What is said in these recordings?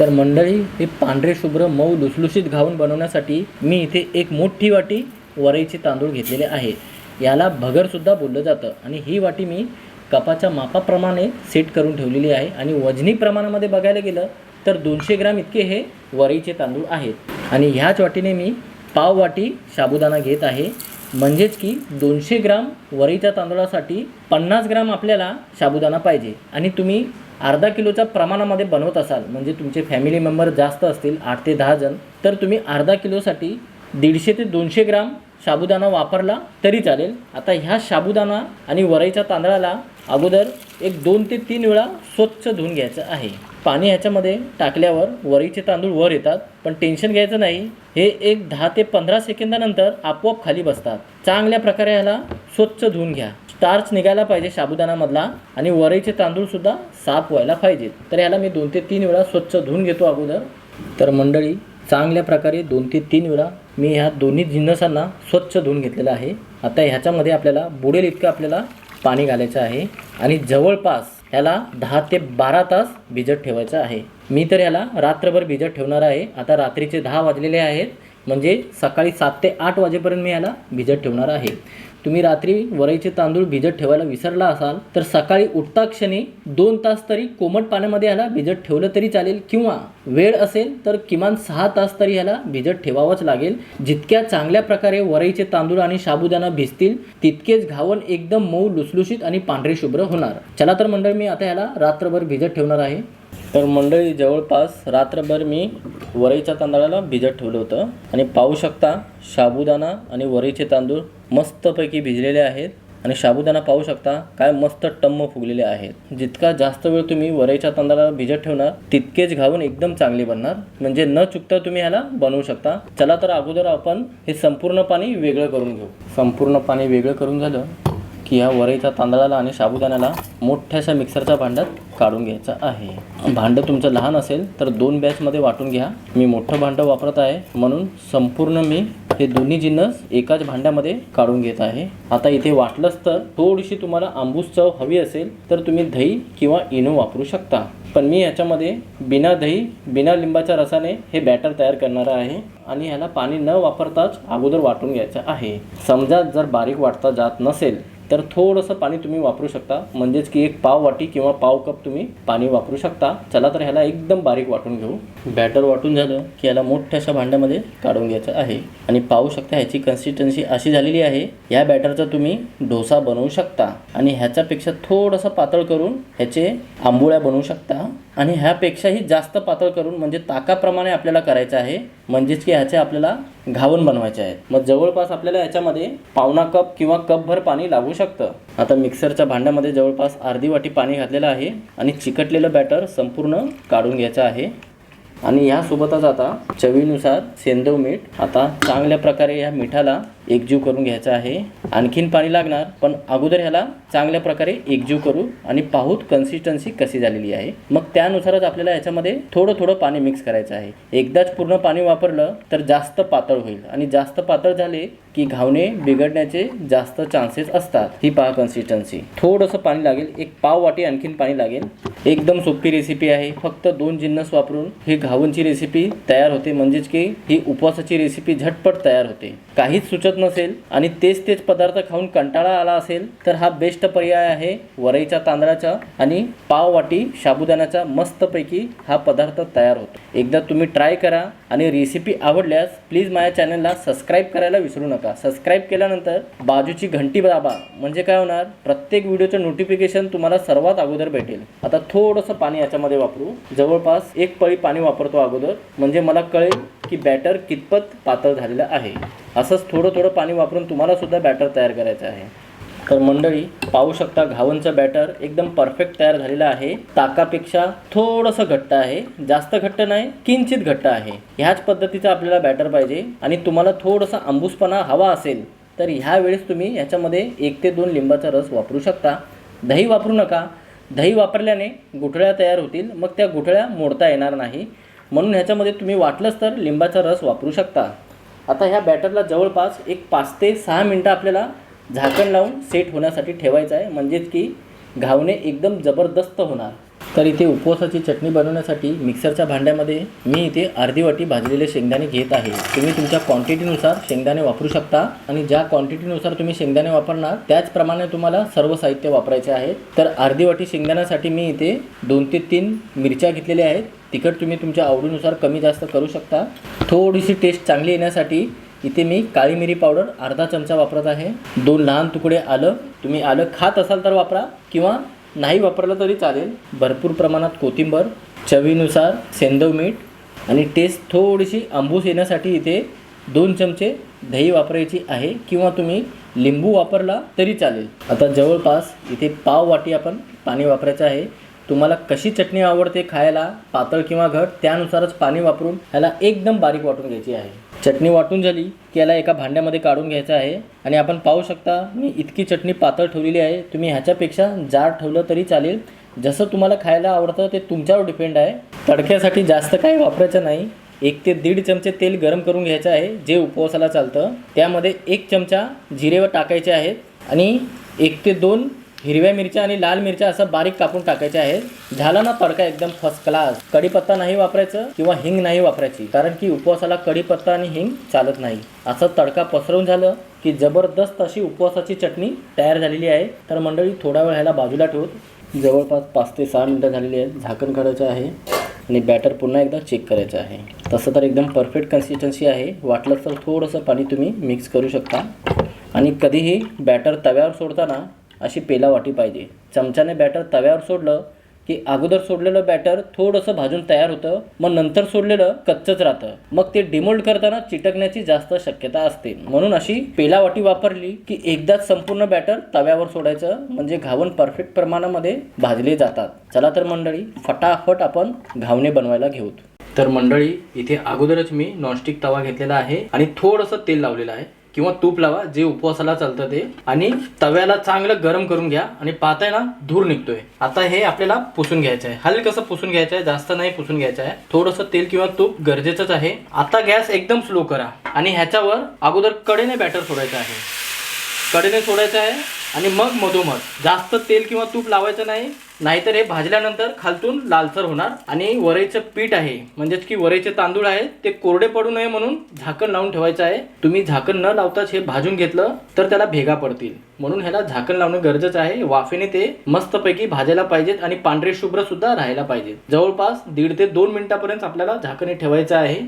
तर मंडळी हे पांढरे शुभ्र मऊ लुसलुशीत घाऊन बनवण्यासाठी मी इथे एक मोठी वाटी वरईचे तांदूळ घेतलेले आहे. याला भगरसुद्धा बोललं जातं आणि ही वाटी मी कपाच्या मापाप्रमाणे सेट करून ठेवलेली आहे आणि वजनी प्रमाणामध्ये बघायला गेलं तर दोनशे ग्राम इतके हे वरईचे तांदूळ आहेत. आणि ह्याच वाटीने मी पाव वाटी साबुदाणा घेत आहे. म्हणजेच की दोनशे ग्राम वरीच्या तांदूळासाठी पन्नास ग्राम आपल्याला साबुदाणा पाहिजे. आणि तुम्ही अर्धा किलोच्या प्रमाणामध्ये बनवत असाल म्हणजे तुमचे फॅमिली मेंबर जास्त असतील आठ ते दहा जण तर तुम्ही अर्धा किलोसाठी दीडशे ते दोनशे ग्राम साबुदाणा वापरला तरी चालेल. आता ह्या साबुदाणा आणि वरईच्या तांदळाला अगोदर एक दोन ते तीन वेळा स्वच्छ धुवून घ्यायचं आहे. पाणी ह्याच्यामध्ये टाकल्यावर वरीचे तांदूळ वर येतात पण टेन्शन घ्यायचं नाही. हे एक दहा ते पंधरा सेकंदानंतर आपोआप खाली बसतात. चांगल्या प्रकारे ह्याला स्वच्छ धुवून घ्या. स्टार्च निघायला पाहिजे साबुदाणामधला आणि वरईचे तांदूळसुद्धा साफ व्हायला पाहिजेत तर ह्याला मी दोन ते तीन वेळा स्वच्छ धुवून घेतो अगोदर. तर मंडळी चांगल्या प्रकारे दोन ते तीन वेळा मी ह्या दोन्ही जिन्नसांना स्वच्छ धुवून घेतलेलं आहे. आता ह्याच्यामध्ये आपल्याला बुडेल इतकं आपल्याला पाणी घालायचं आहे आणि जवळपास ह्याला दहा ते बारा तास भिजत ठेवायचं आहे. मी तर ह्याला रात्रभर भिजत ठेवणार आहे. आता रात्रीचे दहा वाजलेले आहेत. म्हणजे सकाळी सात ते आठ वाजेपर्यंत मी ह्याला भिजत ठेवणार आहे. तुम्ही रात्री वरईचे तांदूळ भिजत ठेवायला विसरला असाल तर सकाळी उठता क्षणी दोन तास तरी कोमट पाण्यामध्ये ह्याला भिजत ठेवलं तरी चालेल किंवा वेळ असेल तर किमान सहा तास तरी ह्याला भिजत ठेवावंच लागेल. जितक्या चांगल्या प्रकारे वरईचे तांदूळ आणि साबुदाणा भिजतील तितकेच घावण एकदम मऊ लुसलुशीत आणि पांढरे शुभ्र होणार. चला तर मंडळ मी आता ह्याला रात्रभर भिजत ठेवणार आहे. तर मंडळी जवळपास रात्रभर मी वरईच्या तांदळाला भिजत ठेवलं होतं. आणि पाहू शकता साबुदाणा आणि वरईचे तांदूळ मस्तपैकी भिजलेले आहेत. आणि साबुदाणा पाहू शकता काय मस्त टम्म फुगलेले आहेत. जितका जास्त वेळ तुम्ही वरईच्या तांदळाला भिजत ठेवणार तितकेच घावून एकदम चांगले बनणार. म्हणजे न चुकता तुम्ही ह्याला बनवू शकता. चला तर अगोदर आपण हे संपूर्ण पाणी वेगळं करून घेऊ. संपूर्ण पाणी वेगळं करून झालं. की ह्या वरईचा तांदळाला आणि साबुदाण्याला मोठ्याशा मिक्सरच्या भांड्यात काढून घ्यायचं आहे. भांडं तुमचं लहान असेल तर दोन बॅचमध्ये वाटून घ्या. मी मोठं भांडं वापरत आहे. म्हणून संपूर्ण मी हे दोन्ही जिन्नस एकाच भांड्यामध्ये काढून घेत आहे. आता इथे वाटलंच तर थोडीशी तुम्हाला आंबूस चव हवी असेल तर तुम्ही दही किंवा इनो वापरू शकता. पण मी याच्यामध्ये बिना दही बिना लिंबाच्या रसाने हे बॅटर तयार करणार आहे आणि ह्याला पाणी न वापरताच अगोदर वाटून घ्यायचं आहे. समजा जर बारीक वाटता जात नसेल तर थोडंसं पाणी तुम्ही वापरू शकता. म्हणजेच की एक पाव वाटी किंवा पाव कप तुम्ही पाणी वापरू शकता. चला तर ह्याला एकदम बारीक वाटून घेऊ. बॅटर वाटून झालं की याला मोठ्याशा भांड्यामध्ये काढून घ्यायचं आहे. आणि पाहू शकता ह्याची कन्सिस्टन्सी अशी झालेली आहे. या बॅटरचा तुम्ही डोसा बनवू शकता. आणि ह्याच्यापेक्षा थोडंसं पातळ करून ह्याचे आंबोळ्या बनवू शकता. आणि ह्यापेक्षाही जास्त पातळ करून म्हणजे ताकाप्रमाणे आपल्याला करायचं आहे. म्हणजेच की ह्याचे आपल्याला घावण बनवायचे आहेत. मग जवळपास आपल्याला याच्यामध्ये पावणा कप किंवा कपभर पाणी लागू शकतं. आता मिक्सरच्या भांड्यामध्ये जवळपास अर्धी वाटी पाणी घातलेलं आहे आणि चिकटलेलं बॅटर संपूर्ण काढून घ्यायचं आहे. आणि ह्यासोबतच आता चवीनुसार सेंदव मीठ आता चांगल्या प्रकारे या मिठाला एकजीव करून घ्यायचा आहे. आणखीन पाणी लागणार पण अगोदर ह्याला चांगल्या प्रकारे एकजीव करू आणि पाहूत कन्सिस्टन्सी कशी झालेली आहे. मग त्यानुसारच आपल्याला ह्याच्यामध्ये थोडं थोडं पाणी मिक्स करायचं आहे. एकदाच पूर्ण पाणी वापरलं तर जास्त पातळ होईल आणि जास्त पातळ झाले की घावणे बिघडण्याचे जास्त चान्सेस असतात. ही पहा कन्सिस्टन्सी थोडंसं पाणी लागेल एक पाव वाटी आणखीन पाणी लागेल. एकदम सोपी रेसिपी आहे. फक्त दोन जिन्नस वापरून ही घावणची रेसिपी तयार होते. म्हणजेच की ही उपवासाची रेसिपी झटपट तयार होते. काहीच सुचत नसेल आणि तेच तेच पदार्थ खाऊन कंटाळा आला असेल तर हा बेस्ट पर्याय आहे वरईच्या तांदळाचा आणि पाववाटी साबुदाण्याचा मस्तपैकी हा पदार्थ तयार होतो. एकदा तुम्ही ट्राय करा आणि रेसिपी आवडल्यास प्लीज माझ्या चॅनलला सबस्क्राईब करायला विसरू नका. सबस्क्राईब केल्यानंतर बाजूची घंटी दाबा. म्हणजे काय होणार? प्रत्येक व्हिडिओचं नोटिफिकेशन तुम्हाला सर्वात अगोदर भेटेल. आता थोडंसं पाणी याच्यामध्ये वापरू. जवळपास एक पळी पाणी वापरतो अगोदर. म्हणजे मला कळेल की बॅटर कितपत पातळ झालेलं आहे. असंच थोडं थोडं पाणी वापरून तुम्हाला सुद्धा बॅटर तयार करायचं आहे. तर मंडळी पाहू शकता घावनचं बॅटर एकदम परफेक्ट तयार झालेलं आहे. ताकापेक्षा थोडंसं घट्ट आहे. जास्त घट्ट नाही किंचित घट्ट आहे. ह्याच पद्धतीचं आपल्याला बॅटर पाहिजे आणि तुम्हाला थोडंसं आंबूसपणा हवा असेल तर ह्या वेळेस तुम्ही ह्याच्यामध्ये एक ते दोन लिंबाचा रस वापरू शकता. दही वापरू नका. दही वापरल्याने गुठळ्या तयार होतील मग त्या गुठळ्या मोडता येणार नाही. म्हणून ह्याच्यामध्ये तुम्ही वाटलंच तर लिंबाचा रस वापरू शकता. आता ह्या बॅटरला जवळपास एक पाच ते सहा मिनटं आपल्याला झाकण लावून सेट होण्यासाठी ठेवायचं आहे. म्हणजेच की घावणे एकदम जबरदस्त होणार. तर इथे उपवासाची चटणी बनवण्यासाठी मिक्सरच्या भांड्यामध्ये मी इथे अर्धी वाटी भाजलेले शेंगदाणे घेत आहे. तुम्ही तुमच्या क्वांटिटीनुसार शेंगदाणे वापरू शकता आणि ज्या क्वांटिटीनुसार तुम्ही शेंगदाणे वापरणार त्याचप्रमाणे तुम्हाला सर्व साहित्य वापरायचे आहे. तर अर्धी वाटी शेंगदाण्यासाठी मी इथे दोन ते तीन मिरच्या घेतलेल्या आहेत. तिखट तुम्ही तुमच्या आवडीनुसार कमी जास्त करू शकता. थोडीशी टेस्ट चांगली येण्यासाठी इथे मी काळी मिरी पावडर अर्धा चमचा वापरत आहे. दोन लहान तुकडे आलं. तुम्ही आलं खात असाल तर वापरा किंवा नाही वापरलं तरी चालेल. भरपूर प्रमाणात कोथिंबर चवीनुसार सेंदव मीठ आणि टेस्ट थोडीशी आंबूस येण्यासाठी इथे दोन चमचे दही वापरायची आहे किंवा तुम्ही लिंबू वापरला तरी चालेल. आता जवळपास इथे पाव वाटी आपण पाणी वापरायचं आहे. तुम्हाला कशी चटणी आवडते खायला पातळ किंवा घट त्यानुसारच पाणी वापरून ह्याला एकदम बारीक वाटून घ्यायची आहे. चटणी वाटून झाली की याला एका भांड्यामध्ये काढून घ्यायचं आहे. आणि आपण पाहू शकता मी इतकी चटणी पातळ ठेवलेली आहे. तुम्ही ह्याच्यापेक्षा जाड ठेवलं तरी चालेल. जसं तुम्हाला खायला आवडतं ते तुमच्यावर डिपेंड आहे. तडक्यासाठी जास्त काही वापरायचं नाही. एक ते दीड चमचे तेल गरम करून घ्यायचं आहे जे उपवासाला चालतं. त्यामध्ये एक चमचा जिरे टाकायचे आहेत. आणि एक ते दोन हिरव्या मिरच्या आणि लाल मिरच्या असं बारीक कापून टाकायचे आहेत. झाला ना तडका एकदम फर्स्ट क्लास कढीपत्ता नाही वापरायचं किंवा हिंग नाही वापरायची कारण की उपवासाला कढीपत्ता आणि हिंग चालत नाही. असं तडका पसरवून झालं की जबरदस्त अशी उपवासाची चटणी तयार झालेली आहे. तर मंडळी थोडा वेळ ह्याला बाजूला ठेवत. जवळपास पाच ते सहा मिनटं झालेली आहेत. झाकण काढायचं आहे आणि बॅटर पुन्हा एकदा चेक करायचं आहे. तसं तर एकदम परफेक्ट कन्सिस्टन्सी आहे. वाटलं तर थोडंसं पाणी तुम्ही मिक्स करू शकता. आणि कधीही बॅटर तव्यावर सोडताना अशी पेलावाटी पाहिजे. चमच्याने बॅटर तव्यावर सोडलं की अगोदर सोडलेलं बॅटर थोडंसं भाजून तयार होतं मग नंतर सोडलेलं कच्चंच राहतं. मग ते डिमोल्ड करताना चिटकण्याची जास्त शक्यता असते. म्हणून अशी पेलावाटी वापरली की एकदाच संपूर्ण बॅटर तव्यावर सोडायचं म्हणजे घावण परफेक्ट प्रमाणामध्ये भाजले जातात. चला तर मंडळी फटाफट आपण घावणे बनवायला घेऊ तर मंडळी इथे अगोदरच मी नॉनस्टिक तवा घेतलेला आहे आणि थोडंसं तेल लावलेलं आहे. किंवा तूप लावा जे उपवासाला चालतं ते. आणि तव्याला चांगलं गरम करून घ्या आणि पाहताय ना धूर निघतोय. आता हे आपल्याला पुसून घ्यायचं आहे. हलकं कसं पुसून घ्यायचं आहे? जास्त नाही पुसून घ्यायचं आहे. थोडंसं तेल किंवा तूप गरजेचंच आहे. आता गॅस एकदम स्लो करा. आणि ह्याच्यावर अगोदर कडेने बॅटर सोडायचं आहे. कडेने सोडायचं आहे. आणि मग मधोमध. जास्त तेल किंवा तूप लावायचं नाही नाहीतर हे भाजल्यानंतर खालतून लालसर होणार. आणि वरईचं पीठ आहे म्हणजेच की वरईचे तांदूळ आहे ते कोरडे पडू नये म्हणून झाकण लावून ठेवायचं आहे. तुम्ही झाकण न लावताच हे भाजून घेतलं तर त्याला भेगा पडतील. म्हणून ह्याला झाकण लावणं गरजेचं आहे. वाफेने ते मस्तपैकी भाजायला पाहिजेत आणि पांढरे शुभ्र सुद्धा राहायला पाहिजेत. जवळपास दीड ते दोन मिनिटापर्यंत आपल्याला झाकण ठेवायचं आहे.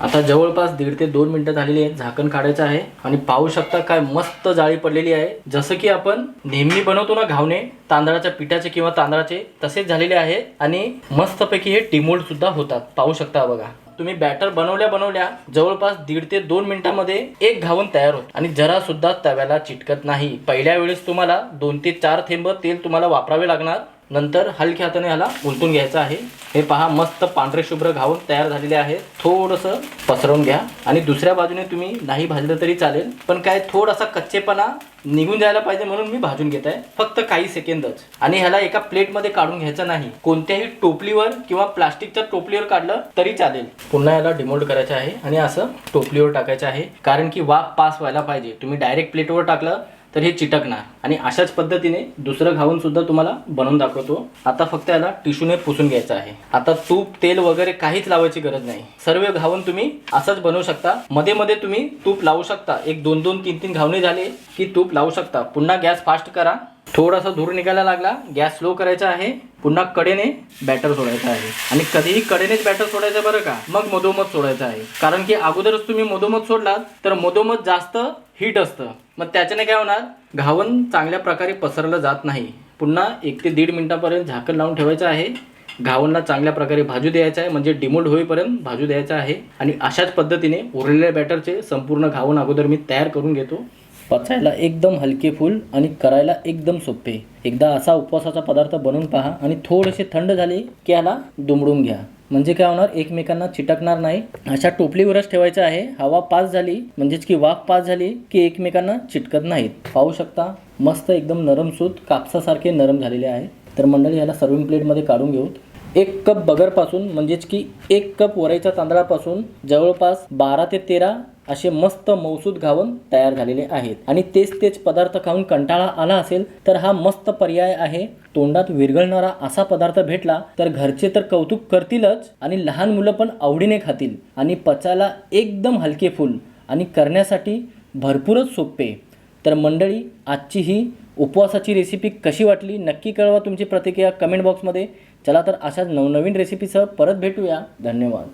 आता जवळपास दीड ते दोन मिनिटं झालेली आहेत झाकण काढायचं आहे आणि पाहू शकता काय मस्त जाळी पडलेली आहे. जसं की आपण नेहमी बनवतो ना घावणे तांदळाच्या पिठाचे किंवा तांदळाचे तसेच झालेले आहे आणि मस्तपैकी हे टिमोल्ड सुद्धा होतात. पाहू शकता बघा. तुम्ही बॅटर बनवल्या बनवल्या जवळपास दीड ते दोन मिनिटांमध्ये एक घावून तयार होत. आणि जरा सुद्धा तव्याला चिटकत नाही. पहिल्या वेळेस तुम्हाला दोन ते चार थेंब तेल तुम्हाला वापरावे लागणार. नंतर हलक्या हाताने ह्याला उलटून घ्यायचं आहे. हे पहा मस्त पांढरे शुभ्र घावून तयार झालेले आहे. थोडंसं पसरवून घ्या. आणि दुसऱ्या बाजूने तुम्ही नाही भाजलं तरी चालेल पण काय थोडासा कच्चेपणा निघून जायला पाहिजे म्हणून मी भाजून घेत आहे. फक्त काही सेकंदच. आणि ह्याला एका प्लेटमध्ये काढून घ्यायचं नाही. कोणत्याही टोपलीवर किंवा प्लास्टिकच्या टोपलीवर काढलं तरी चालेल. पुन्हा याला डिमोल्ड करायचं आहे आणि असं टोपलीवर टाकायचं आहे. कारण की वाफ पास व्हायला पाहिजे. तुम्ही डायरेक्ट प्लेटवर टाकलं तर हे चिटकणार. आणि अशाच पद्धतीने दुसरं घावून सुद्धा तुम्हाला बनवून दाखवतो. आता फक्त याला टिश्यूने पुसून घ्यायचं आहे. आता तूप तेल वगैरे काहीच लावायची गरज नाही. सर्व घावून तुम्ही असंच बनवू शकता. मध्ये मध्ये तुम्ही तूप लावू शकता. एक दोन दोन तीन तीन घावणे झाले की तूप लावू शकता. पुन्हा गॅस फास्ट करा. थोडासा धूर निघायला लागला. गॅस स्लो करायचा आहे. पुन्हा कडेने बॅटर सोडायचं आहे. आणि कधीही कडेनेच बॅटर सोडायचं बरं का? मग मधोमध सोडायचं आहे. कारण की अगोदरच तुम्ही मधोमध सोडलात तर मधोमध जास्त हीट असतं. मग त्याच्याने काय होणार? घावन चांगल्या प्रकारे पसरलं जात नाही. पुन्हा एक ते दीड मिनिटापर्यंत झाकण लावून ठेवायचं आहे. घावणला चांगल्या प्रकारे भाजू द्यायचा आहे. म्हणजे डिमोल्ड होईपर्यंत भाजू द्यायचा आहे. आणि अशाच पद्धतीने उरलेल्या बॅटरचे संपूर्ण घावण अगोदर मी तयार करून घेतो. पचायला एकदम हलके फुल आणि करायला एकदम सोपे. एकदा असा उपवासाचा पदार्थ बनवून पहा आणि थोडेसे थंड झाले की याला दुमडून घ्या. म्हणजे काय होणार? एकमेकांना चिटकणार नाही. अशा टोपलीवरच ठेवायचं आहे. हवा पास झाली म्हणजेच की वाफ पास झाली की एकमेकांना चिटकत नाहीत. पाहू शकता मस्त एकदम नरम सूत कापसासारखे नरम झालेले आहे. तर मंडळी याला सर्विंग प्लेटमध्ये काढून घेऊ एक कप बगरपासून म्हणजेच की एक कप वरईच्या तांदळापासून जवळपास बारा ते तेरा असे मस्त मौसूद घावन तयार झालेले आहेत. आणि तेच तेच पदार्थ खाऊन कंटाळा आला असेल तर हा मस्त पर्याय आहे. तोंडात विरघळणारा असा पदार्थ भेटला तर घरचे तर कौतुक करतीलच आणि लहान मुलं पण आवडीने खातील. आणि पचायला एकदम हलके फुल आणि करण्यासाठी भरपूरच सोपे. तर मंडळी आजची ही उपवासाची रेसिपी कशी वाटली? नक्की कळवा तुमची प्रतिक्रिया कमेंट बॉक्समध्ये. चला तर अशाच नवनवीन रेसिपीसह परत भेटूया. धन्यवाद.